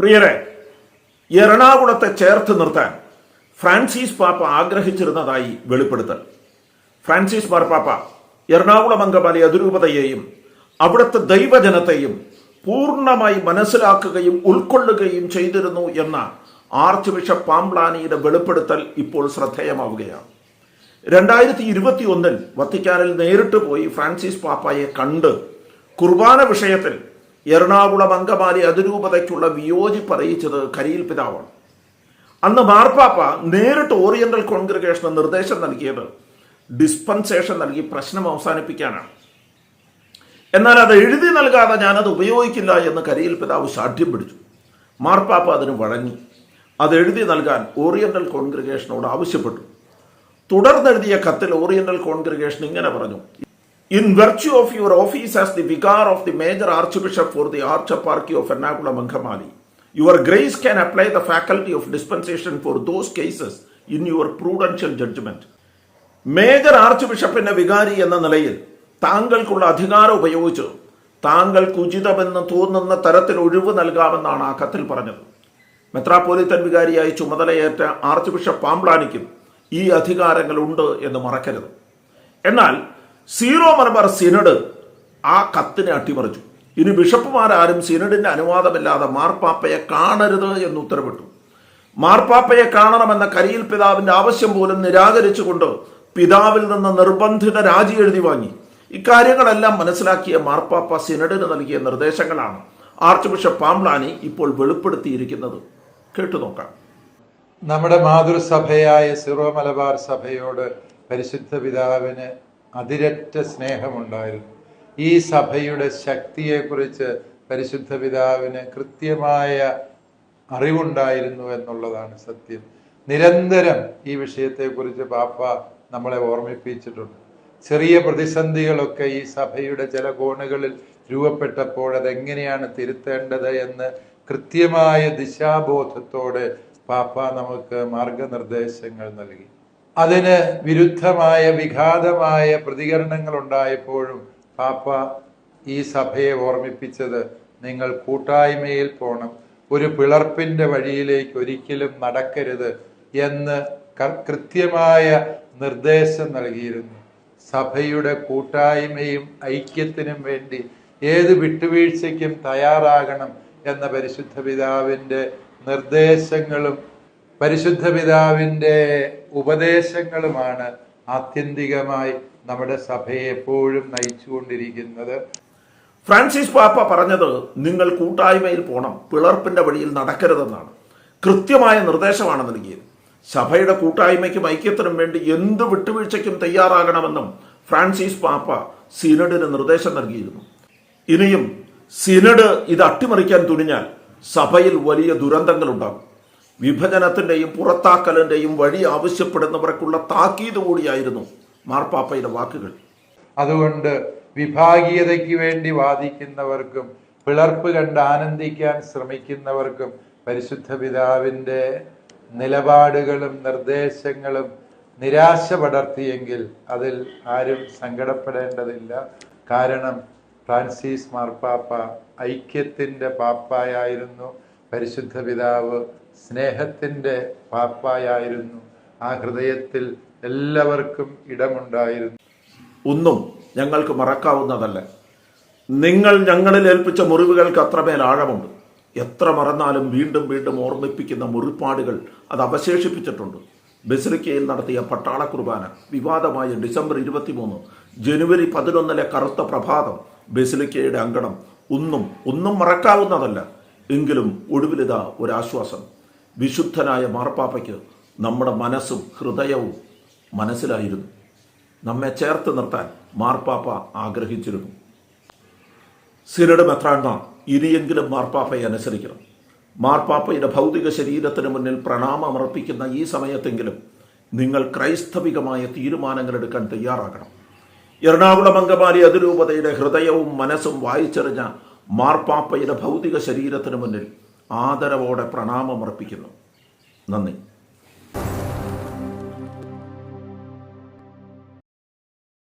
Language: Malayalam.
പ്രിയരെ എറണാകുളത്തെ ചേർത്ത് നിർത്താൻ ഫ്രാൻസിസ് പാപ്പ ആഗ്രഹിച്ചിരുന്നതായി വെളിപ്പെടുത്തൽ. ഫ്രാൻസിസ് മാർപ്പാപ്പ എറണാകുളം അംഗമാലി അതിരൂപതയെയും അവിടുത്തെ ദൈവജനത്തെയും പൂർണമായി മനസ്സിലാക്കുകയും ഉൾക്കൊള്ളുകയും ചെയ്തിരുന്നു എന്ന ആർച്ച് ബിഷപ്പ് പാംപ്ലാനിയുടെ വെളിപ്പെടുത്തൽ ഇപ്പോൾ ശ്രദ്ധേയമാവുകയാണ്. രണ്ടായിരത്തി ഇരുപത്തി ഒന്നിൽ വത്തിക്കാനിൽ നേരിട്ട് പോയി ഫ്രാൻസിസ് പാപ്പായെ കണ്ട് കുർബാന വിഷയത്തിൽ എറണാകുളം അങ്കമാലി അതിരൂപതയ്ക്കുള്ള വിയോജിപ്പ് അറിയിച്ചത് കരിയിൽ പിതാവാണ്. അന്ന് മാർപ്പാപ്പ നേരിട്ട് ഓറിയന്റൽ കോൺഗ്രിഗേഷന് നിർദ്ദേശം നൽകിയത് ഡിസ്പെൻസേഷൻ നൽകി പ്രശ്നം അവസാനിപ്പിക്കാനാണ്. എന്നാൽ അത് എഴുതി നൽകാതെ ഞാനത് ഉപയോഗിക്കില്ല എന്ന് കരിയിൽ പിതാവ് ശാഠ്യം പിടിച്ചു. മാർപ്പാപ്പ അതിന് വഴങ്ങി. അത് എഴുതി നൽകാൻ ഓറിയന്റൽ കോൺഗ്രിഗേഷനോട് ആവശ്യപ്പെട്ടു. തുടർന്നെഴുതിയ കത്തിൽ ഓറിയന്റൽ കോൺഗ്രിഗേഷൻ ഇങ്ങനെ പറഞ്ഞു. Of your office as the vicar of the major archbishop for the archeparchy of Ernakulam Angamaly your grace can apply the faculty of dispensation for those cases in your prudential judgment major arch ബിഷപ്പിന്റെ വികാരി എന്ന നിലയിൽ താങ്കൾക്കുള്ള അധികാരം ഉപയോഗിച്ച് താങ്കൾക്ക് ഉചിതമെന്ന് തോന്നുന്ന തരത്തിൽ ഒഴിവ് നൽകാമെന്നാണ് ആ കത്തിൽ പറഞ്ഞത്. മെത്രാപ്പോലിത്തൻ വികാരിയായി ചുമതലയേറ്റ ആർച്ച് ബിഷപ്പ് പാംബ്ലാനിക്കും ഈ അധികാരങ്ങൾ ഉണ്ട് എന്ന് മറക്കരുത്. എന്നാൽ സീറോ മലബാർ സിനഡ് ആ കത്തിനെ അട്ടിമറിച്ചു. ഇനി ബിഷപ്പുമാരാരും സിനഡിന്റെ അനുവാദമില്ലാതെ മാർപ്പാപ്പയെ കാണരുത് എന്ന് ഉത്തരവിട്ടു. മാർപ്പാപ്പയെ കാണണമെന്ന കരിയിൽ പിതാവിന്റെ ആവശ്യം പോലും നിരാകരിച്ചുകൊണ്ട് പിതാവിൽ നിന്ന് നിർബന്ധിത രാജി എഴുതി വാങ്ങി. ഇക്കാര്യങ്ങളെല്ലാം മനസ്സിലാക്കിയ മാർപ്പാപ്പ സിനഡിന് നൽകിയ നിർദ്ദേശങ്ങളാണ് ആർച്ച് ബിഷപ്പ് പാംലാനി ഇപ്പോൾ വെളിപ്പെടുത്തിയിരിക്കുന്നത്. കേട്ടു നോക്കാം. നമ്മുടെ മാതൃസഭയായ സിറോ മലബാർ സഭയോട് പരിശുദ്ധ പിതാവിന് അതിരറ്റ സ്നേഹമുണ്ടായിരുന്നു. ഈ സഭയുടെ ശക്തിയെക്കുറിച്ച് പരിശുദ്ധ പിതാവിന് കൃത്യമായ അറിവുണ്ടായിരുന്നു എന്നുള്ളതാണ് സത്യം. നിരന്തരം ഈ വിഷയത്തെക്കുറിച്ച് പാപ്പ നമ്മളെ ഓർമ്മിപ്പിച്ചിട്ടുണ്ട്. ചെറിയ പ്രതിസന്ധികളൊക്കെ ഈ സഭയുടെ ചില കോണുകളിൽ രൂപപ്പെട്ടപ്പോൾ അതെങ്ങനെയാണ് തിരുത്തേണ്ടത് എന്ന് കൃത്യമായ ദിശാബോധത്തോടെ പാപ്പ നമുക്ക് മാർഗനിർദ്ദേശങ്ങൾ നൽകി. അതിന് വിരുദ്ധമായ വിഘാതമായ പ്രതികരണങ്ങൾ ഉണ്ടായപ്പോഴും പാപ്പ ഈ സഭയെ ഓർമ്മിപ്പിച്ചത് നിങ്ങൾ കൂട്ടായ്മയിൽ പോണം. ഒരു പിളർപ്പിന്റെ വഴിയിലേക്ക് ഒരിക്കലും നടക്കരുത് എന്ന് കൃത്യമായ നിർദ്ദേശം നൽകിയിരുന്നു. സഭയുടെ കൂട്ടായ്മയും ഐക്യത്തിനും വേണ്ടി ഏത് വിട്ടുവീഴ്ചയ്ക്കും തയ്യാറാകണം എന്ന പരിശുദ്ധ പിതാവിന്റെ നിർദ്ദേശങ്ങളും പരിശുദ്ധ പിതാവിന്റെ ഉപദേശങ്ങളുമാണ് ആത്യന്തികമായി നമ്മുടെ സഭയെ എപ്പോഴും നയിച്ചുകൊണ്ടിരിക്കുന്നത്. ഫ്രാൻസിസ് പാപ്പ പറഞ്ഞത് നിങ്ങൾ കൂട്ടായ്മയിൽ പോണം പിളർപ്പിന്റെ വഴിയിൽ നടക്കരുതെന്നാണ്. കൃത്യമായ നിർദ്ദേശമാണ് നൽകിയത്. സഭയുടെ കൂട്ടായ്മയ്ക്കും ഐക്യത്തിനും വേണ്ടി എന്ത് വിട്ടുവീഴ്ചയ്ക്കും തയ്യാറാകണമെന്നും ഫ്രാൻസിസ് പാപ്പ സിനഡിന് നിർദ്ദേശം നൽകിയിരുന്നു. ഇനിയും സിനഡ് ഇത് അട്ടിമറിക്കാൻ തുനിഞ്ഞാൽ സഭയിൽ വലിയ ദുരന്തങ്ങൾ ഉണ്ടാകും വിഭജനത്തിന്റെയും പുറത്താക്കലിന്റെയും വഴി ആവശ്യപ്പെടുന്നവർക്കുള്ള താക്കീത് കൂടിയായിരുന്നു മാർപ്പാപ്പയുടെ വാക്കുകൾ. അതുകൊണ്ട് വിഭാഗീയതയ്ക്ക് വേണ്ടി വാദിക്കുന്നവർക്കും പിളർപ്പ് കണ്ട് ആനന്ദിക്കാൻ ശ്രമിക്കുന്നവർക്കും പരിശുദ്ധ പിതാവിന്റെ നിലപാടുകളും നിർദ്ദേശങ്ങളും നിരാശ പടർത്തിയെങ്കിൽ അതിൽ ആരും സങ്കടപ്പെടേണ്ടതില്ല. കാരണം ഫ്രാൻസിസ് മാർപ്പാപ്പ ഐക്യത്തിന്റെ പാപ്പായായിരുന്നു പരിശുദ്ധ പിതാവ്. സ്നേഹത്തിന്റെ പാപ്പായായിരുന്നു. ആ ഹൃദയത്തിൽ എല്ലാവർക്കും ഇടമുണ്ടായിരുന്നു. ഒന്നും ഞങ്ങൾക്ക് മറക്കാവുന്നതല്ല. നിങ്ങൾ ഞങ്ങളിൽ ഏൽപ്പിച്ച മുറിവുകൾക്ക് അത്രമേൽ ആഴമുണ്ട്. എത്ര മറന്നാലും വീണ്ടും വീണ്ടും ഓർമ്മിപ്പിക്കുന്ന മുറിപ്പാടുകൾ അത് അവശേഷിപ്പിച്ചിട്ടുണ്ട്. ബസിലിക്കയിൽ നടത്തിയ പട്ടാള കുർബാന വിവാദമായ ഡിസംബർ ഇരുപത്തിമൂന്ന് ജനുവരി പതിനൊന്നിലെ കറുത്ത പ്രഭാതം ബസിലിക്കയുടെ അങ്കണം ഒന്നും ഒന്നും മറക്കാവുന്നതല്ല. എങ്കിലും ഒടുവിലിതാ ഒരാശ്വാസം വിശുദ്ധനായ മാർപ്പാപ്പയ്ക്ക് നമ്മുടെ മനസ്സും ഹൃദയവും മനസ്സിലായിരുന്നു. നമ്മെ ചേർത്ത് നിർത്താൻ മാർപ്പാപ്പ ആഗ്രഹിച്ചിരുന്നു. സിനഡ് മെത്രാണ്ട ഇനിയെങ്കിലും മാർപ്പാപ്പയെ അനുസരിക്കണം. മാർപ്പാപ്പയുടെ ഭൗതിക ശരീരത്തിന് മുന്നിൽ പ്രണാമമർപ്പിക്കുന്ന ഈ സമയത്തെങ്കിലും നിങ്ങൾ ക്രൈസ്തവികമായ തീരുമാനങ്ങൾ എടുക്കാൻ തയ്യാറാകണം. എറണാകുളം അങ്കമാലി അതിരൂപതയുടെ ഹൃദയവും മനസ്സും വായിച്ചെറിഞ്ഞ മാർപ്പാപ്പയുടെ ഭൗതിക ശരീരത്തിന് മുന്നിൽ ആദരവോടെ പ്രണാമമർപ്പിക്കുന്നു. നന്ദി.